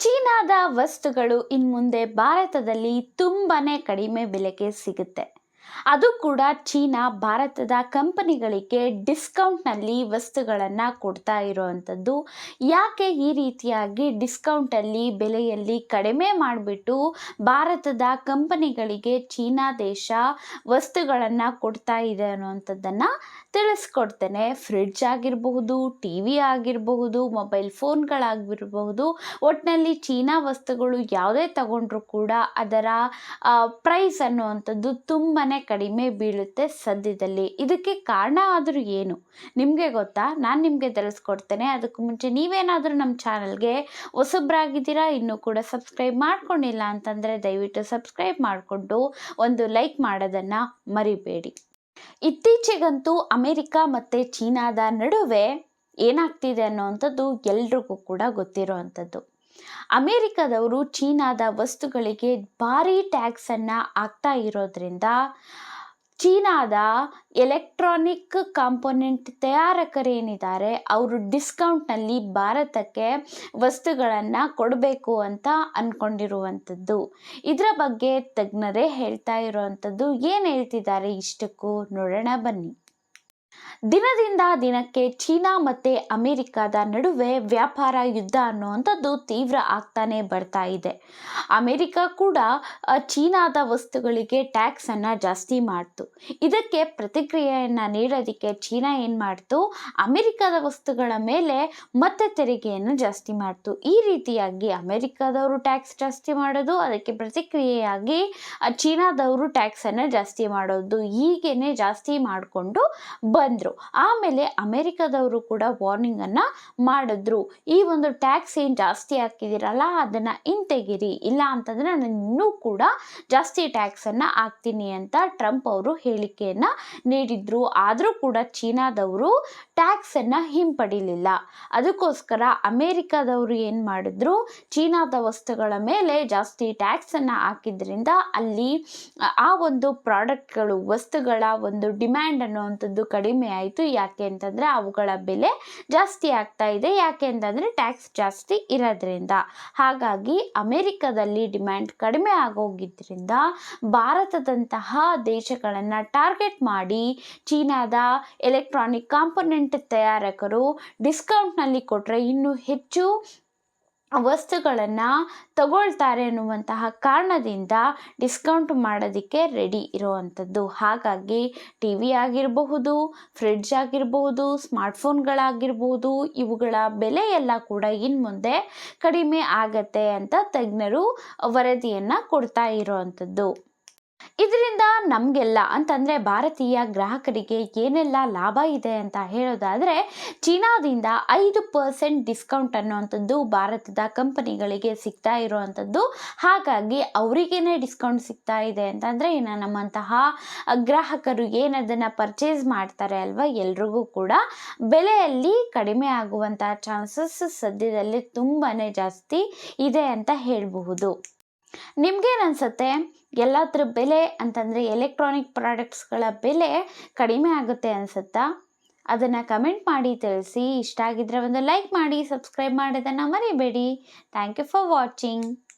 ಚೀನಾದ ವಸ್ತುಗಳು ಇನ್ಮುಂದೆ ಭಾರತದಲ್ಲಿ ತುಂಬಾ ಕಡಿಮೆ ಬೆಲೆಗೆ ಸಿಗುತ್ತೆ. ಅದು ಕೂಡ ಚೀನಾ ಭಾರತದ ಕಂಪನಿಗಳಿಗೆ ಡಿಸ್ಕೌಂಟ್ನಲ್ಲಿ ವಸ್ತುಗಳನ್ನು ಕೊಡ್ತಾ ಇರೋವಂಥದ್ದು. ಯಾಕೆ ಈ ರೀತಿಯಾಗಿ ಡಿಸ್ಕೌಂಟಲ್ಲಿ ಬೆಲೆಯಲ್ಲಿ ಕಡಿಮೆ ಮಾಡಿಬಿಟ್ಟು ಭಾರತದ ಕಂಪನಿಗಳಿಗೆ ಚೀನಾ ದೇಶ ವಸ್ತುಗಳನ್ನು ಕೊಡ್ತಾ ಇದೆ ಅನ್ನುವಂಥದ್ದನ್ನು ತಿಳಿಸ್ಕೊಡ್ತೇನೆ. ಫ್ರಿಡ್ಜ್ ಆಗಿರಬಹುದು, ಟಿ ವಿ ಆಗಿರಬಹುದು, ಮೊಬೈಲ್ ಫೋನ್ಗಳಾಗಿರಬಹುದು ಒಟ್ಟಿನಲ್ಲಿ ಚೀನಾ ವಸ್ತುಗಳು ಯಾವುದೇ ತಗೊಂಡ್ರೂ ಕೂಡ ಅದರ ಪ್ರೈಸ್ ಅನ್ನುವಂಥದ್ದು ತುಂಬಾ ಕಡಿಮೆ ಬೀಳುತ್ತೆ ಸದ್ಯದಲ್ಲಿ. ಇದಕ್ಕೆ ಕಾರಣ ಆದರೂ ಏನು? ನಿಮಗೆ ಗೊತ್ತಾ? ನಾನು ನಿಮಗೆ ತಿಳಿಸ್ಕೊಡ್ತೇನೆ. ಅದಕ್ಕೂ ಮುಂಚೆ ನೀವೇನಾದರೂ ನಮ್ಮ ಚಾನಲ್ಗೆ ಹೊಸಬ್ರಾಗಿದ್ದೀರಾ? ಇನ್ನೂ ಕೂಡ ಸಬ್ಸ್ಕ್ರೈಬ್ ಮಾಡ್ಕೊಂಡಿಲ್ಲ ಅಂತಂದರೆ ದಯವಿಟ್ಟು ಸಬ್ಸ್ಕ್ರೈಬ್ ಮಾಡಿಕೊಂಡು ಒಂದು ಲೈಕ್ ಮಾಡೋದನ್ನು ಮರಿಬೇಡಿ. ಇತ್ತೀಚೆಗಂತೂ ಅಮೆರಿಕ ಮತ್ತು ಚೀನಾದ ನಡುವೆ ಏನಾಗ್ತಿದೆ ಅನ್ನೋವಂಥದ್ದು ಎಲ್ರಿಗೂ ಕೂಡ ಗೊತ್ತಿರೋವಂಥದ್ದು ಅಮೇರಿಕದವರು ಚೀನಾದ ವಸ್ತುಗಳಿಗೆ ಭಾರಿ ಟ್ಯಾಕ್ಸನ್ನು ಹಾಕ್ತಾ ಇರೋದ್ರಿಂದ ಚೀನಾದ ಎಲೆಕ್ಟ್ರಾನಿಕ್ ಕಾಂಪೊನೆಂಟ್ ತಯಾರಕರೇನಿದ್ದಾರೆ, ಅವರು ಡಿಸ್ಕೌಂಟ್ನಲ್ಲಿ ಭಾರತಕ್ಕೆ ವಸ್ತುಗಳನ್ನು ಕೊಡಬೇಕು ಅಂತ ಅಂದ್ಕೊಂಡಿರುವಂಥದ್ದು ಇದರ ಬಗ್ಗೆ ತಜ್ಞರೇ ಹೇಳ್ತಾ ಇರುವಂಥದ್ದು ಏನು ಹೇಳ್ತಿದ್ದಾರೆ ಇಷ್ಟಕ್ಕೂ ನೋಡೋಣ ಬನ್ನಿ. ದಿನದಿಂದ ದಿನಕ್ಕೆ ಚೀನಾ ಮತ್ತು ಅಮೆರಿಕದ ನಡುವೆ ವ್ಯಾಪಾರ, ಯುದ್ಧ ಅನ್ನುವಂಥದ್ದು ತೀವ್ರ ಆಗ್ತಾನೆ ಬರ್ತಾ ಇದೆ. ಅಮೆರಿಕ ಕೂಡ ಚೀನಾದ ವಸ್ತುಗಳಿಗೆ ಟ್ಯಾಕ್ಸನ್ನು ಜಾಸ್ತಿ ಮಾಡ್ತು. ಇದಕ್ಕೆ ಪ್ರತಿಕ್ರಿಯೆಯನ್ನು ನೀಡೋದಕ್ಕೆ ಚೀನಾ ಏನು ಮಾಡ್ತು? ಅಮೆರಿಕದ ವಸ್ತುಗಳ ಮೇಲೆ ಮತ್ತೆ ತೆರಿಗೆಯನ್ನು ಜಾಸ್ತಿ ಮಾಡ್ತು. ಈ ರೀತಿಯಾಗಿ ಅಮೆರಿಕದವರು ಟ್ಯಾಕ್ಸ್ ಜಾಸ್ತಿ ಮಾಡೋದು, ಅದಕ್ಕೆ ಪ್ರತಿಕ್ರಿಯೆಯಾಗಿ ಚೀನಾದವರು ಟ್ಯಾಕ್ಸನ್ನು ಜಾಸ್ತಿ ಮಾಡೋದು ಹೀಗೇನೆ ಜಾಸ್ತಿ ಮಾಡಿಕೊಂಡು ಬಂದರು. ಆಮೇಲೆ ಅಮೆರಿಕದವರು ಕೂಡ ವಾರ್ನಿಂಗನ್ನು ಮಾಡಿದ್ರು. ಈ ಒಂದು ಟ್ಯಾಕ್ಸ್ ಏನು ಜಾಸ್ತಿ ಹಾಕಿದಿರಲ್ಲ, ಅದನ್ನು ಹಿಂತೆಗಿರಿ. ಇಲ್ಲ ಅಂತಂದರೆ ನಾನು ಇನ್ನೂ ಕೂಡ ಜಾಸ್ತಿ ಟ್ಯಾಕ್ಸನ್ನು ಹಾಕ್ತೀನಿ ಅಂತ ಟ್ರಂಪ್ ಅವರು ಹೇಳಿಕೆಯನ್ನು ನೀಡಿದ್ರು. ಆದರೂ ಕೂಡ ಚೀನಾದವರು ಟ್ಯಾಕ್ಸನ್ನು ಹಿಂಪಡಿಲಿಲ್ಲ. ಅದಕ್ಕೋಸ್ಕರ ಅಮೇರಿಕಾದವರು ಏನು ಮಾಡಿದ್ರು, ಚೀನಾದ ವಸ್ತುಗಳ ಮೇಲೆ ಜಾಸ್ತಿ ಟ್ಯಾಕ್ಸನ್ನು ಹಾಕಿದ್ರಿಂದ ಅಲ್ಲಿ ಆ ಒಂದು ಪ್ರಾಡಕ್ಟ್ಗಳು ವಸ್ತುಗಳ ಒಂದು ಡಿಮ್ಯಾಂಡ್ ಅನ್ನುವಂಥದ್ದು ಕಡಿಮೆ ಆಯಿತು. ಯಾಕೆ ಅಂತಂದರೆ ಅವುಗಳ ಬೆಲೆ ಜಾಸ್ತಿ ಆಗ್ತಾ ಇದೆ. ಯಾಕೆ ಅಂತಂದರೆ ಟ್ಯಾಕ್ಸ್ ಜಾಸ್ತಿ ಇರೋದ್ರಿಂದ. ಹಾಗಾಗಿ ಅಮೇರಿಕದಲ್ಲಿ ಡಿಮ್ಯಾಂಡ್ ಕಡಿಮೆ ಆಗೋಗಿದ್ದರಿಂದ ಭಾರತದಂತಹ ದೇಶಗಳನ್ನು ಟಾರ್ಗೆಟ್ ಮಾಡಿ ಚೀನಾದ ಎಲೆಕ್ಟ್ರಾನಿಕ್ ಕಾಂಪೊನೆಂಟ್ ತಯಾರಕರು ಡಿಸ್ಕೌಂಟ್ನಲ್ಲಿ ಕೊಟ್ಟರೆ ಇನ್ನೂ ಹೆಚ್ಚು ವಸ್ತುಗಳನ್ನು ತಗೊಳ್ತಾರೆ ಅನ್ನುವಂತಹ ಕಾರಣದಿಂದ ಡಿಸ್ಕೌಂಟ್ ಮಾಡೋದಕ್ಕೆ ರೆಡಿ ಇರುವಂಥದ್ದು. ಹಾಗಾಗಿ ಟಿ ವಿ ಆಗಿರಬಹುದು, ಫ್ರಿಡ್ಜ್ ಆಗಿರಬಹುದು ಸ್ಮಾರ್ಟ್ಫೋನ್ಗಳಾಗಿರ್ಬೋದು ಇವುಗಳ ಬೆಲೆ ಎಲ್ಲ ಕೂಡ ಇನ್ನು ಮುಂದೆ ಕಡಿಮೆ ಆಗತ್ತೆ ಅಂತ ತಜ್ಞರು ವರದಿಯನ್ನು ಕೊಡ್ತಾ ಇರುವಂಥದ್ದು. ಇದರಿಂದ ನಮಗೆಲ್ಲ ಅಂತಂದರೆ ಭಾರತೀಯ ಗ್ರಾಹಕರಿಗೆ ಏನೆಲ್ಲ ಲಾಭ ಇದೆ ಅಂತ ಹೇಳೋದಾದರೆ ಚೀನಾದಿಂದ ಐದು ಪರ್ಸೆಂಟ್ ಡಿಸ್ಕೌಂಟ್ ಅನ್ನುವಂಥದ್ದು ಭಾರತದ ಕಂಪನಿಗಳಿಗೆ ಸಿಗ್ತಾ ಇರುವಂಥದ್ದು. ಹಾಗಾಗಿ ಅವರಿಗೇನೆ ಡಿಸ್ಕೌಂಟ್ ಸಿಗ್ತಾ ಇದೆ ಅಂತಂದರೆ ಇನ್ನು ನಮ್ಮಂತಹ ಗ್ರಾಹಕರು ಏನದನ್ನು ಪರ್ಚೇಸ್ ಮಾಡ್ತಾರೆ ಅಲ್ವಾ ಎಲ್ರಿಗೂ ಕೂಡ ಬೆಲೆಯಲ್ಲಿ ಕಡಿಮೆ ಆಗುವಂಥ ಚಾನ್ಸಸ್ ಸದ್ಯದಲ್ಲಿ ತುಂಬಾ ಜಾಸ್ತಿ ಇದೆ ಅಂತ ಹೇಳಬಹುದು. ನಿಮ್ಗೇನು ಅನಿಸುತ್ತೆ? ಎಲ್ಲದ್ರ ಬೆಲೆ ಅಂತಂದರೆ ಎಲೆಕ್ಟ್ರಾನಿಕ್ ಪ್ರಾಡಕ್ಟ್ಸ್ಗಳ ಬೆಲೆ ಕಡಿಮೆ ಆಗುತ್ತೆ ಅನಿಸುತ್ತಾ? ಅದನ್ನು ಕಮೆಂಟ್ ಮಾಡಿ ತಿಳಿಸಿ. ಇಷ್ಟ ಆಗಿದ್ದರೆ ಒಂದು ಲೈಕ್ ಮಾಡಿ ಸಬ್ಸ್ಕ್ರೈಬ್ ಮಾಡೋದನ್ನು ಮರಿಬೇಡಿ. Thank you for watching